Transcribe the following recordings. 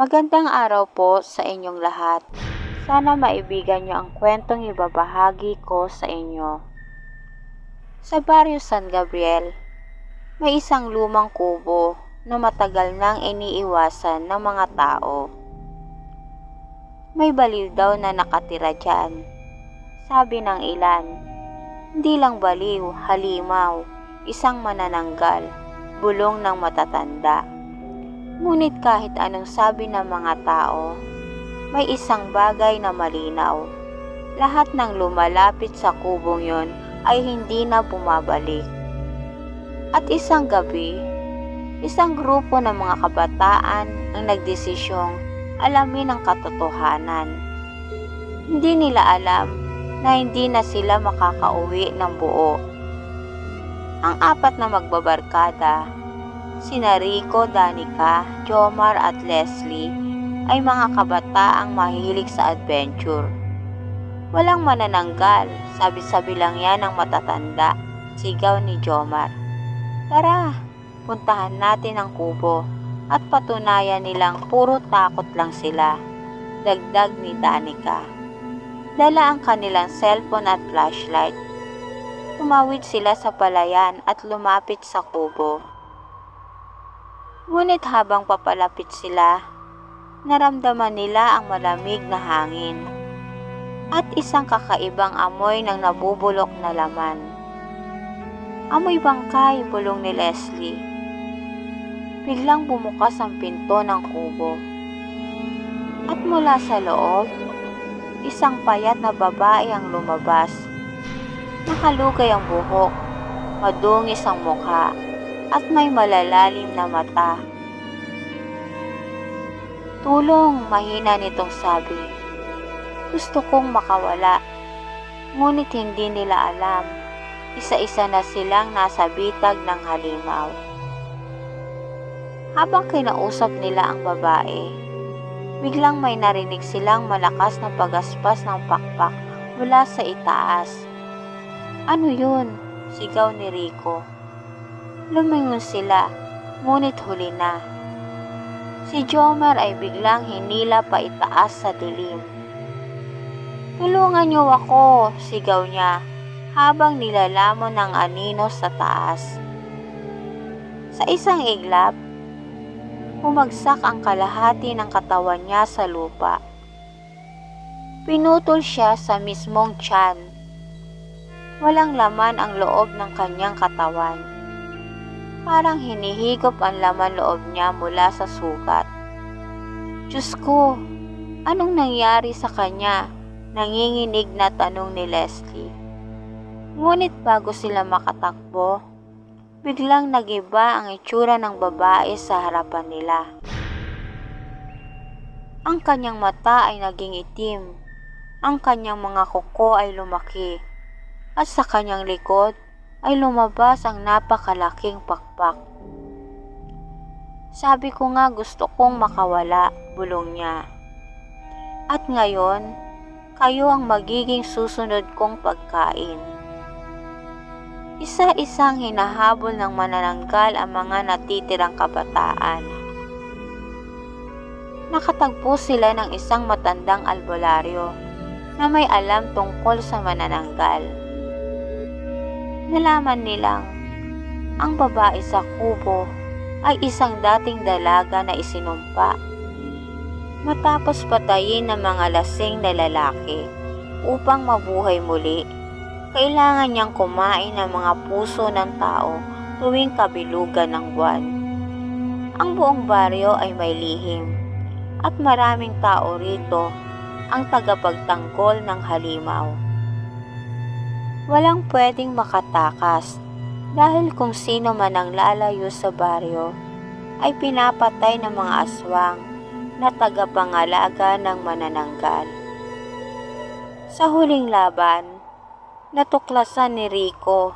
Magandang araw po sa inyong lahat. Sana maibigan niyo ang kwentong ibabahagi ko sa inyo. Sa Barrio San Gabriel, may isang lumang kubo na matagal nang iniiwasan ng mga tao. May baliw daw na nakatira dyan. Sabi ng ilan, hindi lang baliw, halimaw, isang manananggal, bulong ng matatanda. Ngunit kahit anong sabi ng mga tao, may isang bagay na malinaw. Lahat ng lumalapit sa kubong yon ay hindi na bumabalik. At isang gabi, isang grupo ng mga kabataan ang nagdesisyong alamin ang katotohanan. Hindi nila alam na hindi na sila makakauwi ng buo. Ang apat na magbabarkada Sina Rico, Danica, Jomar at Leslie ay mga kabataang mahilig sa adventure. Walang manananggal, sabi-sabi lang yan ng matatanda, sigaw ni Jomar. Tara, puntahan natin ang kubo at patunayan nilang puro takot lang sila. Dagdag ni Danica. Dala ang kanilang cellphone at flashlight. Tumawid sila sa palayan at lumapit sa kubo. Ngunit habang papalapit sila, naramdaman nila ang malamig na hangin at isang kakaibang amoy ng nabubulok na laman. Amoy bangkay, bulong ni Leslie. Biglang bumukas ang pinto ng kubo. At mula sa loob, isang payat na babae ang lumabas. Nakalugay ang buhok, madungis ang mukha, at may malalalim na mata. Tulong, mahina nitong sabi. Gusto kong makawala, ngunit hindi nila alam. Isa-isa na silang nasa bitag ng halimaw. Habang kinausap nila ang babae, biglang may narinig silang malakas na pagaspas ng pakpak mula sa itaas. Ano yun? Sigaw ni Rico. Lumingon sila, ngunit huli na. Si Jomer ay biglang hinila pa itaas sa dilim. Tulungan niyo ako, sigaw niya, habang nilalamon ng anino sa taas. Sa isang iglap, bumagsak ang kalahati ng katawan niya sa lupa. Pinutol siya sa mismong tiyan. Walang laman ang loob ng kanyang katawan. Parang hinihigop ang laman loob niya mula sa sugat. Diyos ko, anong nangyari sa kanya? Nanginginig na tanong ni Leslie. Ngunit bago sila makatakbo, biglang nagiba ang itsura ng babae sa harapan nila. Ang kanyang mata ay naging itim, ang kanyang mga kuko ay lumaki, at sa kanyang likod ay lumabas ang napakalaking pakpak. Sabi ko nga gusto kong makawala, bulong niya. At ngayon, kayo ang magiging susunod kong pagkain. Isa-isang hinahabol ng manananggal ang mga natitirang kabataan. Nakatagpo sila ng isang matandang albularyo na may alam tungkol sa manananggal nalaman nilang ang babae sa kubo ay isang dating dalaga na isinumpa. Matapos patayin ng mga lasing na lalaki upang mabuhay muli, kailangan niyang kumain ng mga puso ng tao tuwing kabilugan ng buwan. Ang buong baryo ay may lihim at maraming tao rito ang tagapagtanggol ng halimaw. Walang pwedeng makatakas dahil kung sino man ang lalayo sa baryo ay pinapatay ng mga aswang na tagapangalaga ng manananggal. Sa huling laban, natuklasan ni Rico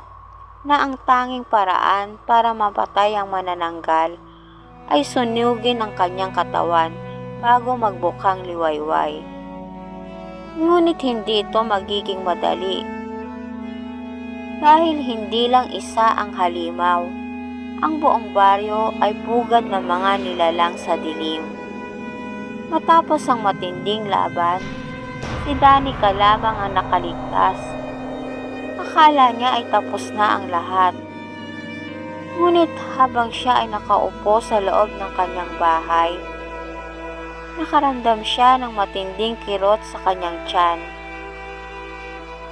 na ang tanging paraan para mapatay ang manananggal ay sunugin ang kanyang katawan bago magbukang liwayway. Ngunit hindi ito magiging madali dahil hindi lang isa ang halimaw. Ang buong baryo ay pugad ng mga nilalang sa dilim. Matapos ang matinding laban, si Danica lamang ang nakaligtas. Akala niya ay tapos na ang lahat. Ngunit habang siya ay nakaupo sa loob ng kanyang bahay, nakaramdam siya ng matinding kirot sa kanyang tiyan.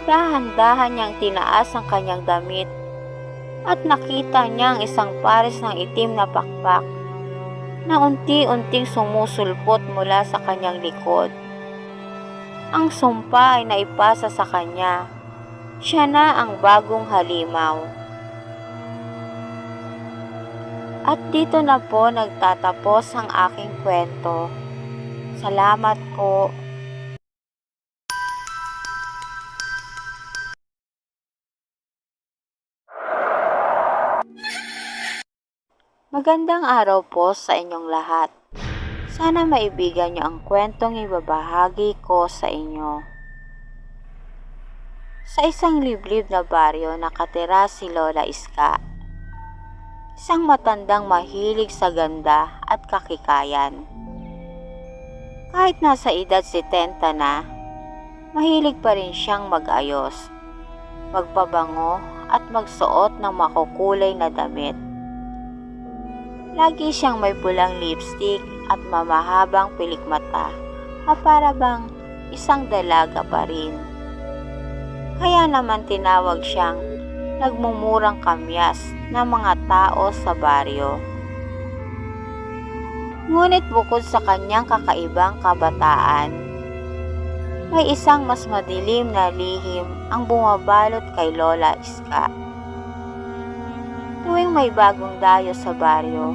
Dahan-dahan niyang tinaas ang kanyang damit at nakita niya ang isang pares ng itim na pakpak na unti-unting sumusulpot mula sa kanyang likod. Ang sumpa ay naipasa sa kanya. Siya na ang bagong halimaw. At dito na po nagtatapos ang aking kwento. Salamat po. Magandang araw po sa inyong lahat. Sana maibigan niyo ang kwentong ibabahagi ko sa inyo. Sa isang liblib na baryo nakatira si Lola Iska. Isang matandang mahilig sa ganda at kakikayan. Kahit nasa edad 70 na, mahilig pa rin siyang mag-ayos, magpabango at magsuot ng makukulay na damit. Lagi siyang may pulang lipstick at mamahabang pilikmata na para bang isang dalaga pa rin. Kaya naman tinawag siyang nagmumurang kamyas ng mga tao sa baryo. Ngunit bukod sa kanyang kakaibang kabataan, may isang mas madilim na lihim ang bumabalot kay Lola Iska. Tuwing may bagong dayo sa baryo,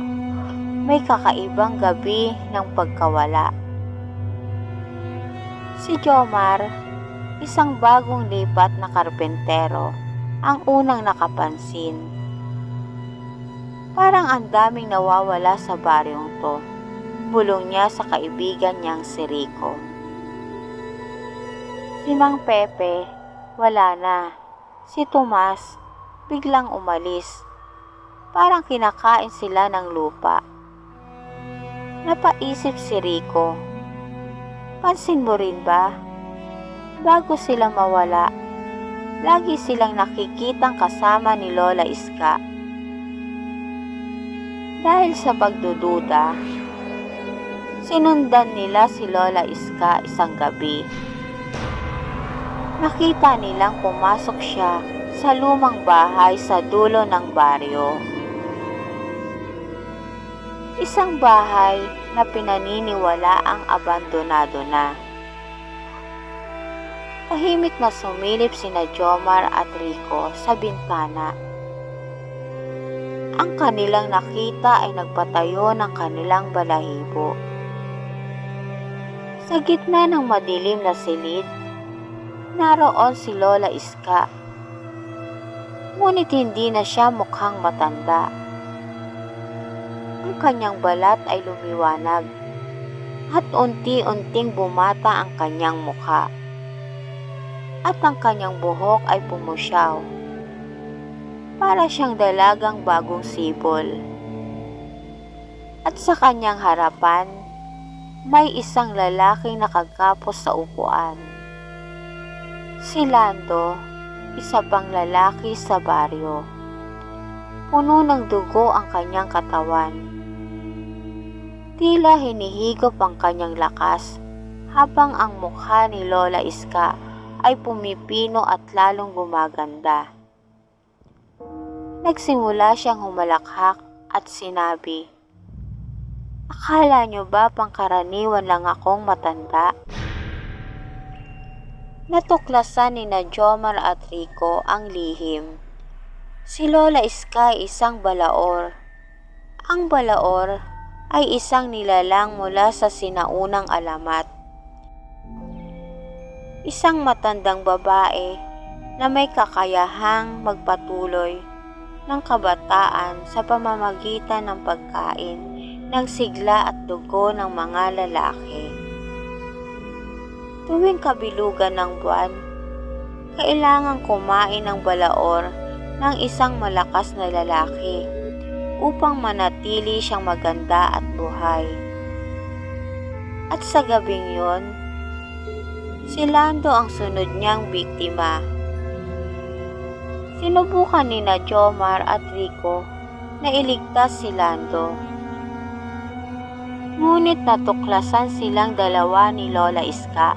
may kakaibang gabi ng pagkawala. Si Jomar, isang bagong lipat na karpentero, ang unang nakapansin. Parang ang daming nawawala sa baryong to. Bulong niya sa kaibigan niyang si Rico. Si Mang Pepe, wala na. Si Tomas, biglang umalis Parang kinakain sila ng lupa. Napaisip si Rico. Pansin mo rin ba? Bago sila mawala, lagi silang nakikitang kasama ni Lola Iska. Dahil sa pagdududa, sinundan nila si Lola Iska isang gabi. Nakita nilang pumasok siya sa lumang bahay sa dulo ng baryo. Isang bahay na pinaniniwala ang abandonado na. Tahimik na sumilip sina Jomar at Rico sa bintana. Ang kanilang nakita ay nagpatayo ng kanilang balahibo. Sa gitna ng madilim na silid, naroon si Lola Iska. Ngunit hindi na siya mukhang matanda ang kanyang balat ay lumiwanag at unti-unting bumata ang kanyang mukha at ang kanyang buhok ay pumusyaw. Para siyang dalagang bagong sibol. At sa kanyang harapan, may isang lalaking nakagapos sa upuan. Si Lando, isa pang lalaki sa baryo. Puno ng dugo ang kanyang katawan. Tila hinihigop ang kanyang lakas habang ang mukha ni Lola Iska ay pumipino at lalong gumaganda. Nagsimula siyang humalakhak at sinabi, Akala niyo ba pangkaraniwan lang akong matanda? Natuklasan ni na Jomar at Rico ang lihim. Si Lola Sky isang balaor. Ang balaor ay isang nilalang mula sa sinaunang alamat. Isang matandang babae na may kakayahang magpatuloy ng kabataan sa pamamagitan ng pagkain ng sigla at dugo ng mga lalaki. Tuwing kabilugan ng buwan, kailangang kumain ng balaor ng isang malakas na lalaki upang manatili siyang maganda at buhay. At sa gabing yon, si Lando ang sunod niyang biktima. Sinubukan ni na Jomar at Rico na iligtas si Lando. Ngunit natuklasan silang dalawa ni Lola Iska.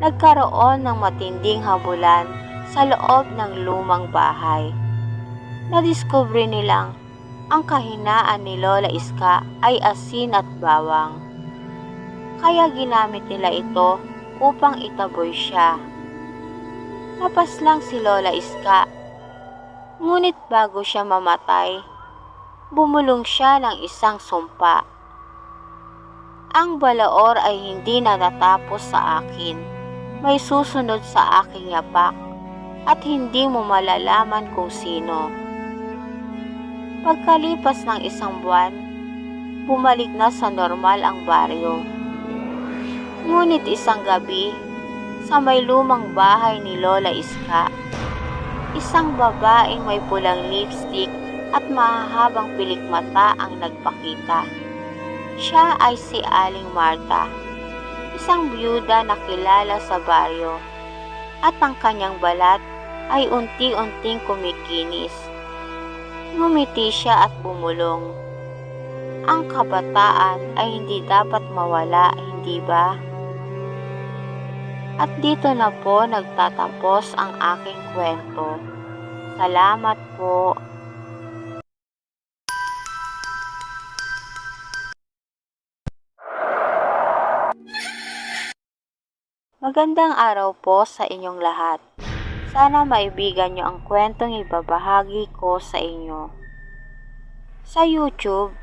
Nagkaroon ng matinding habulan sa loob ng lumang bahay. Nadiskubre nilang ang kahinaan ni Lola Iska ay asin at bawang. Kaya ginamit nila ito upang itaboy siya. Napaslang si Lola Iska. Ngunit bago siya mamatay, bumulong siya ng isang sumpa. Ang balaor ay hindi na natapos sa akin. May susunod sa aking yapak at hindi mo malalaman kung sino. Pagkalipas ng isang buwan, bumalik na sa normal ang baryo. Ngunit isang gabi, sa may lumang bahay ni Lola Iska, isang babaeng may pulang lipstick at mahahabang pilikmata ang nagpakita. Siya ay si Aling Marta, isang byuda na kilala sa baryo, at ang kanyang balat ay unti-unting kumikinis. Ngumiti siya at bumulong. Ang kabataan ay hindi dapat mawala, hindi ba? At dito na po nagtatapos ang aking kwento. Salamat po. Magandang araw po sa inyong lahat. Sana maibigan nyo ang kwentong ibabahagi ko sa inyo. Sa YouTube,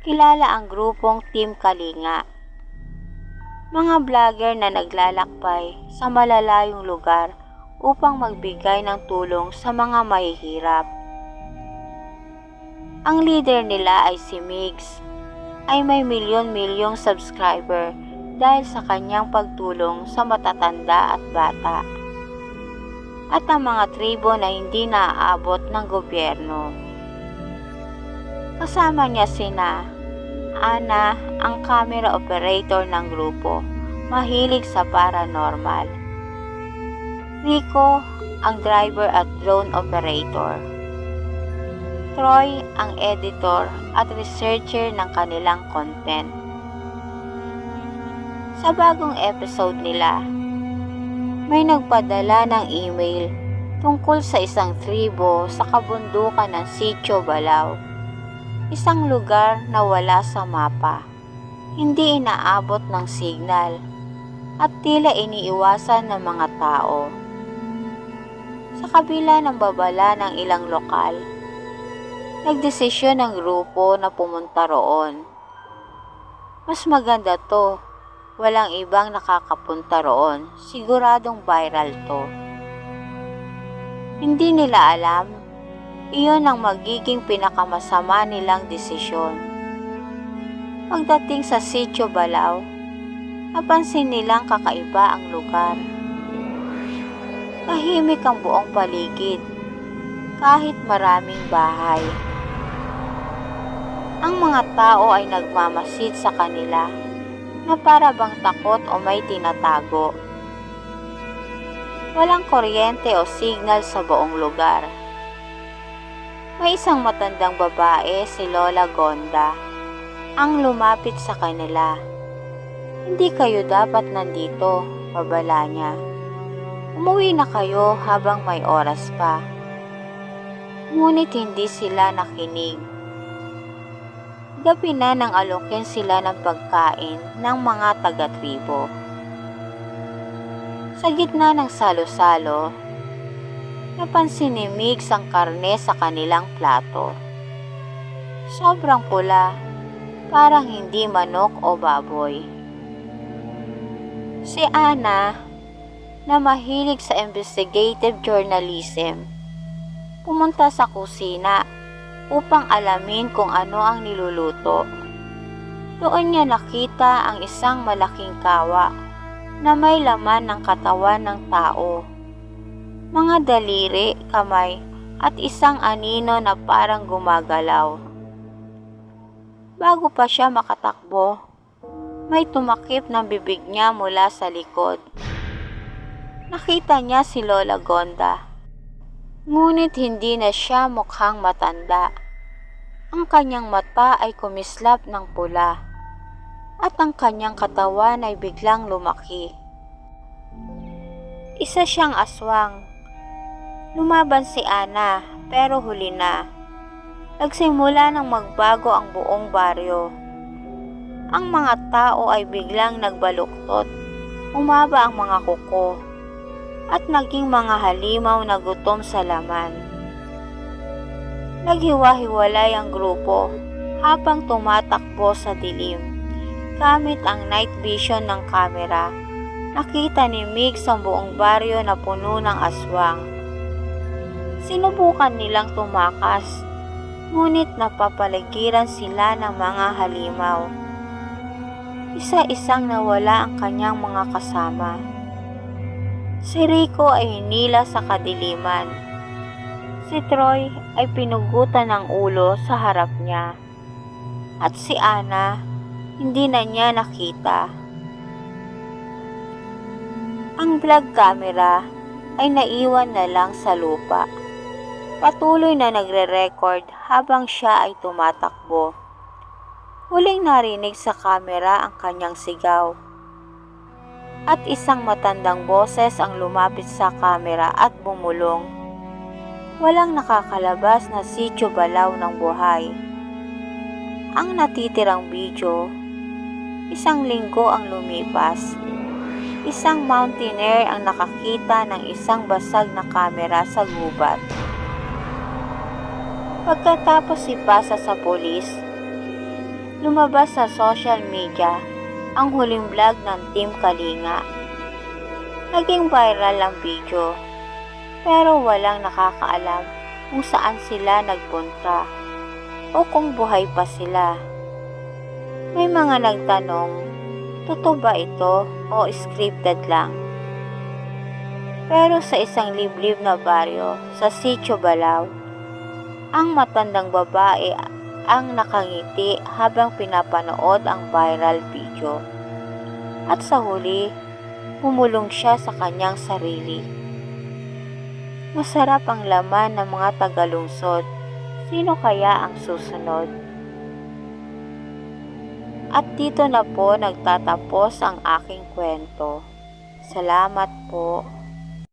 kilala ang grupong Team Kalinga. Mga vlogger na naglalakbay sa malalayong lugar upang magbigay ng tulong sa mga mahihirap. Ang leader nila ay si Migs, ay may milyon-milyong subscriber dahil sa kanyang pagtulong sa matatanda at bata at ang mga tribo na hindi naaabot ng gobyerno. Kasama niya sina Ana, ang camera operator ng grupo, mahilig sa paranormal. Rico, ang driver at drone operator. Troy, ang editor at researcher ng kanilang content. Sa bagong episode nila, may nagpadala ng email tungkol sa isang tribo sa kabundukan ng Sitio Balao. Isang lugar na wala sa mapa. Hindi inaabot ng signal at tila iniiwasan ng mga tao. Sa kabila ng babala ng ilang lokal, nagdesisyon ng grupo na pumunta roon. Mas maganda to Walang ibang nakakapunta roon. Siguradong viral to. Hindi nila alam, iyon ang magiging pinakamasama nilang desisyon. Pagdating sa Sitio Balao, napansin nilang kakaiba ang lugar. Tahimik ang buong paligid, kahit maraming bahay. Ang mga tao ay nagmamasid sa kanila na para bang takot o may tinatago. Walang kuryente o signal sa buong lugar. May isang matandang babae, si Lola Gonda, ang lumapit sa kanila. Hindi kayo dapat nandito, babala niya. Umuwi na kayo habang may oras pa. Ngunit hindi sila nakinig gabi na nang alokin sila ng pagkain ng mga taga-tribo. Sa gitna ng salo-salo, napansin ni Migs ang karne sa kanilang plato. Sobrang pula, parang hindi manok o baboy. Si Ana, na mahilig sa investigative journalism, pumunta sa kusina upang alamin kung ano ang niluluto. Doon niya nakita ang isang malaking kawa na may laman ng katawan ng tao. Mga daliri, kamay, at isang anino na parang gumagalaw. Bago pa siya makatakbo, May tumakip ng bibig niya mula sa likod. Nakita niya si Lola Gonda. Ngunit hindi na siya mukhang matanda. Ang kanyang mata ay kumislap ng pula at ang kanyang katawan ay biglang lumaki. Isa siyang aswang. Lumaban si Ana pero huli na. Nagsimula ng magbago ang buong baryo. Ang mga tao ay biglang nagbaluktot. Umaba ang mga kuko at naging mga halimaw na gutom sa laman. Naghiwa-hiwalay ang grupo habang tumatakbo sa dilim. Gamit ang night vision ng kamera, nakita ni Mix ang buong baryo na puno ng aswang. Sinubukan nilang tumakas, ngunit napapaligiran sila ng mga halimaw. Isa-isang nawala ang kanyang mga kasama. Si Rico ay hinila sa kadiliman. Si Troy ay pinugutan ng ulo sa harap niya. At si Ana, hindi na niya nakita. Ang vlog camera ay naiwan na lang sa lupa. Patuloy na nagre-record habang siya ay tumatakbo. Huling narinig sa kamera ang kanyang sigaw. At isang matandang boses ang lumapit sa kamera at bumulong. Walang nakakalabas na sityo balaw ng buhay. Ang natitirang video, isang linggo ang lumipas. Isang mountaineer ang nakakita ng isang basag na kamera sa gubat. Pagkatapos ipasa sa polis, lumabas sa social media ang huling vlog ng Team Kalinga. Naging viral ang video, pero walang nakakaalam kung saan sila nagpunta o kung buhay pa sila. May mga nagtanong, totoo ba ito o scripted lang? Pero sa isang liblib na baryo sa Sitio Balao, ang matandang babae ang nakangiti habang pinapanood ang viral video. At sa huli, humulong siya sa kanyang sarili. Masarap ang laman ng mga tagalungsod. Sino kaya ang susunod? At dito na po nagtatapos ang aking kwento. Salamat po.